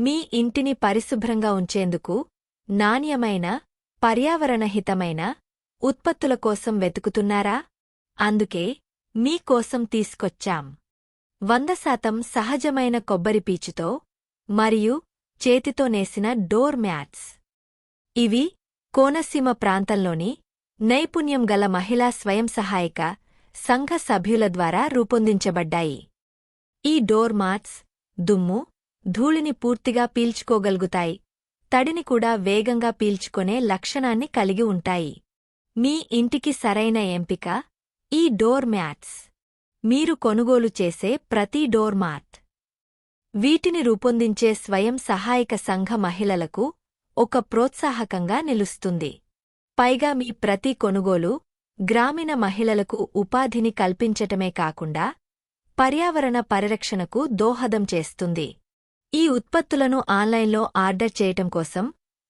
మీ ఇంటిని పరిశుభ్రంగా ఉంచేందుకు నాణ్యమైన పర్యావరణహితమైన ఉత్పత్తుల కోసం వెతుకుతున్నారా? అందుకే మీకోసం తీసుకొచ్చాం. వంద శాతం సహజమైన కొబ్బరి పీచుతో మరియు చేతితో నేసిన డోర్ మ్యాట్స్. ఇవి కోనసీమ ప్రాంతంలోని నైపుణ్యం గల మహిళా స్వయం సహాయక సంఘ సభ్యుల ద్వారా రూపొందించబడ్డాయి. ఈ డోర్ మ్యాట్స్ దుమ్ము ధూళిని పూర్తిగా పీల్చుకోగలుగుతాయి. తడిని కూడా వేగంగా పీల్చుకొనే లక్షణాన్ని కలిగి ఉంటాయి. మీ ఇంటికి సరైన ఎంపిక? ఈ డోర్ మ్యాట్స్. మీరు కొనుగోలు చేసే ప్రతి డోర్ మ్యాట్. వీటిని రూపొందించే స్వయం సహాయక సంఘ మహిళలకు ఒక ప్రోత్సాహకంగా నిలుస్తుంది. పైగా మీ ప్రతి కొనుగోలు గ్రామీణ మహిళలకు ఉపాధిని కల్పించటమే కాకుండా పర్యావరణ పరిరక్షణకు దోహదం చేస్తుంది. ఈ ఉత్పత్తులను ఆన్లైన్లో ఆర్డర్ చేయటం కోసం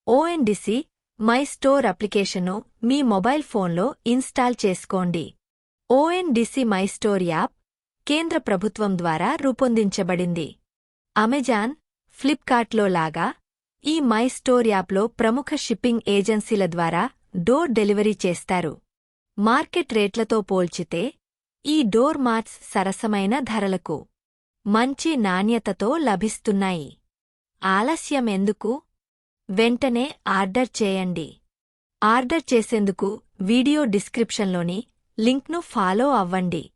ఓఎన్డిసి మై స్టోర్ అప్లికేషన్ను మీ మొబైల్ ఫోన్లో ఇన్స్టాల్ చేసుకోండి. ఓఎన్డిసి మై స్టోర్ యాప్ కేంద్ర ప్రభుత్వం ద్వారా రూపొందించబడింది. అమెజాన్ ఫ్లిప్కార్ట్లో లాగా ఈ మై స్టోర్ యాప్లో ప్రముఖ షిప్పింగ్ ఏజెన్సీల ద్వారా డోర్ డెలివరీ చేస్తారు. మార్కెట్ రేట్లతో పోల్చితే ఈ డోర్ మార్ట్స్ సరసమైన ధరలకు మంచి నాణ్యతతో లభిస్తున్నాయి. ఆలస్యం ఎందుకు వెంటనే ఆర్డర్ చేయండి. ఆర్డర్ చేసేందుకు వీడియో డిస్క్రిప్షన్లోని లింక్ను ఫాలో అవ్వండి.